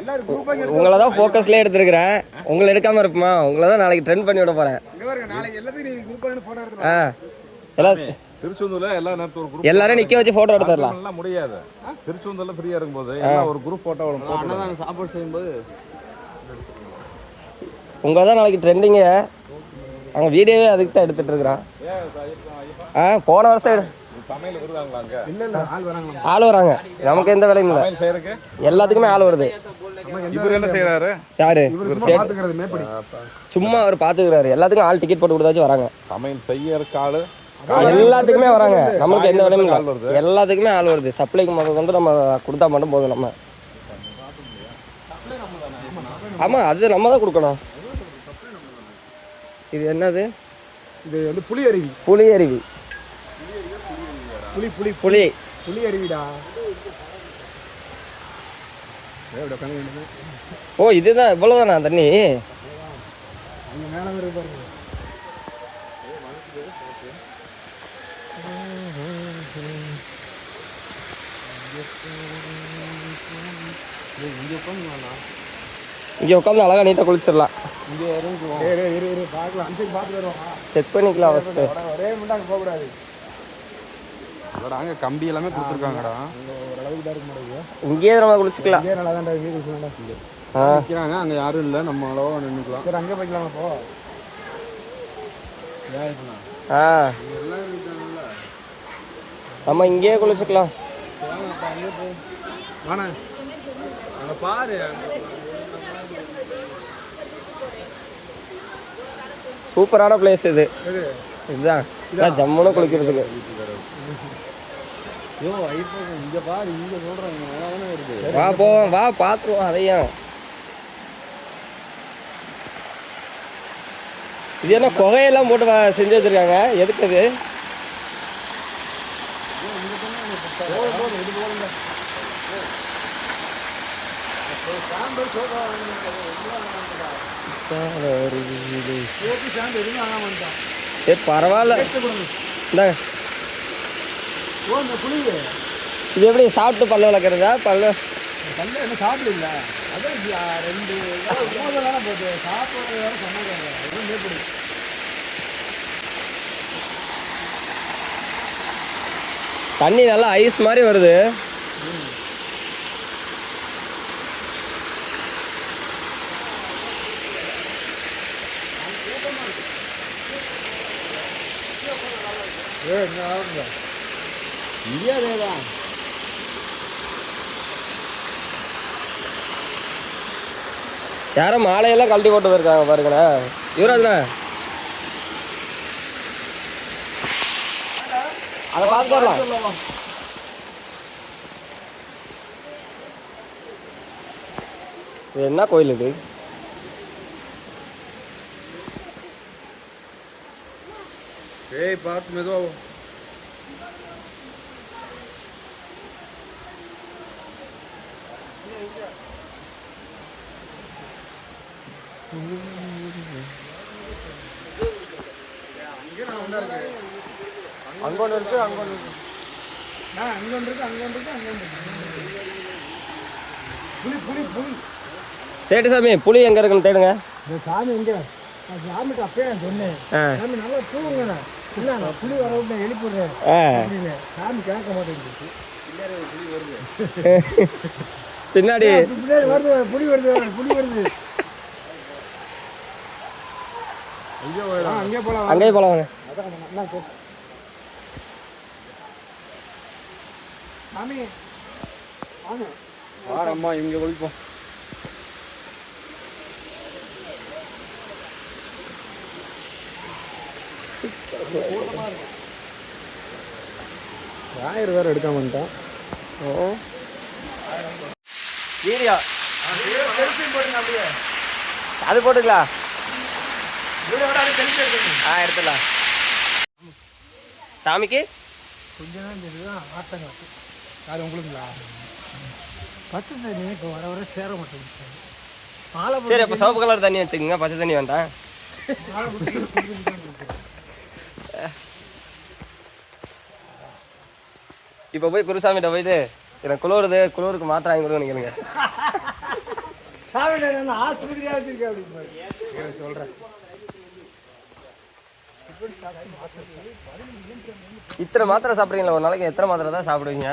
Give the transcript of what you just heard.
எல்லாரும் எடுத்து உங்களை தான் ஃபோக்கஸ்லேயே எடுத்துருக்கிறேன். உங்களை எடுக்காம இருப்போமா? உங்களை தான் நாளைக்கு ட்ரெண்ட் பண்ணி விட போகிறேன் இங்க பாருங்க நாளைக்கு எல்லாத்தையும் நீ குரூப்பாக ஃபோட்டோ எடுத்து ஆ. எல்லா திருச்செந்தூர்ல எல்லா நேரத்தும் ஒரு குரூப் எல்லாரையும் நிற்க வச்சு ஃபோட்டோ எடுத்துடலாம் எல்லாம் முடியாது. திருச்செந்தூர்ல ஃப்ரீயா இருக்கும்போது ஒரு குரூப் போட்டோ போட்டு சாப்பாடு செய்யும்போது உங்களை தான் நாளைக்கு ட்ரெண்டிங்கு அங்கே வீடியோவே அதுக்கு தான் எடுத்துட்டு இருக்கிறான். ஆ போன வருஷம் எடு. ஆள் வராங்க. நமக்கு எந்த வேலையும் இல்லை. எல்லாத்துக்குமே ஆள் வருது. யாரு? சும்மா அவர் பார்த்துக்கிறாரு எல்லாத்துக்கும் ஆள் டிக்கெட் போட்டு கொடுத்தாச்சும் வராங்க. சமையல் செய்யறதுக்கு ஆளு. எல்லாத்துக்குமே வராங்க. நம்மளுக்கு எந்த வேலையும் ஆள் இல்லை எல்லாத்துக்குமே ஆள் வருது. சப்ளைக்கு முதல் வந்து நம்ம கொடுத்தா மட்டும் போதும் நம்ம. ஆமாம் அது நம்ம தான் கொடுக்கணும். இது என்னது இது வந்து புலி அருவி புலி அருவி புலி புலி புலி புலி அருவிடா ஓ இதுதான் இவ்வளோதானா தண்ணி பாருங்க இங்கே உட்காந்து அழகாக நீட்டாக குளிச்சிடலாம். செக் பண்ணிக்கலாம் ஃபஸ்ட்டு ஒரே மட்டும் அங்கே போகக்கூடாது. அங்க கம்பி எல்லாமே கொடுத்துருக்காங்கடா. ஓரளவுக்கு தான் இருக்க இங்கேயே நம்ம குளிச்சுக்கலாம். இதே நல்லா தான் ஆ. நிக்கிறாங்க அங்க யாரும் இல்ல நம்ம அளவா நின்னுக்கலாம். சரி அங்கே போய்க்கலாம் போ. ஆ. நம்ம இங்கேயே குளிச்சுக்கலாம். வாண்ணா. அங்க பாரு. சூப்பரான பிளேஸ் இது. இதுதான். இதான் ஜம்முன்னு குளிக்கிறதுக்கு. வா போவோம் வா பார்த்துருவோம் அதையும். இது என்ன குகையெல்லாம் போட்டு செஞ்சு வச்சிருக்காங்க? எதுக்கு அது ஏ பரவாயில்ல. இது எப்படி சாப்பிட்டு பல்லு விளக்குறதா பல்லு. கல்ல என்ன சாப்பிடல அதான் ரெண்டு போட்டு சாப்பிட்றது வேற தண்ணி நல்லா ஐஸ் மாதிரி வருது. என்ன ஆகுங்க இங்கே அதேதான் யாரோ மாலையெல்லாம் கழட்டி போட்டு போயிருக்காங்க பாருங்களேன் யுவராஜ்ண்ணா. அதை பார்த்து வரலாம் இது என்ன கோயில் இது? ஏய் பார்த்து மெதுவா அங்க ஒன்று இருக்கு அங்க ஒன்று இருக்கு ஆ அங்க ஒன்று இருக்கு அங்க ஒன்று இருக்கு அங்க ஒன்று இருக்கு புளி புளி புளி சேட்டு சாமி புளி எங்கே இருக்குன்னு தேடுங்க. சாமி எங்க? நான் சாமிக்கு அப்பயே நான் சொன்னேன். சாமி நல்லா தூங்குங்க. இல்லை நான் புளி வர விட்டு எழுப்பிடுறேன் அப்படின்னு சாமி கேட்க மாட்டேங்குது. பின்னாடி. பின்னாடி வருது புளி வருது புளி வருது. ஆ, அங்கேயே போலாம் அங்கேயே போலாம் வாங்க. அதான் நல்லா போ சாமி வாங்க. வாரம்மா இங்க ஒழிப்போம் ஞாயிறு வேறு எடுக்காம வந்துட்டான். வீடியோ. அது போட்டுக்கலாம் ஆ எடுத்துடலாம் சாமிக்கு? கொஞ்ச நேரம் இதுதான் ஆட்டங்க அது உங்களுங்களா பத்து தண்ணி இப்போ வர வர சேர மாட்டேங்குது சார் மாலை சரி அப்போ சிவப்பு கலர் தண்ணி வச்சுக்கோங்க. பச்சை தண்ணி வேண்டாம். இப்போ போய் குருசாமிகிட்ட போயிட்டு எனக்கு குளிருது குளிருக்கு மாத்திரை வாங்கி கொடுங்க கேளுங்க. சாமி வச்சிருக்கேன் அப்படின்னு சொல்றேன். இத்தனை மாத்திரை சாப்பிட்றீங்களா? ஒரு நாளைக்கு எத்தனை மாத்திரை தான் சாப்பிடுவீங்க?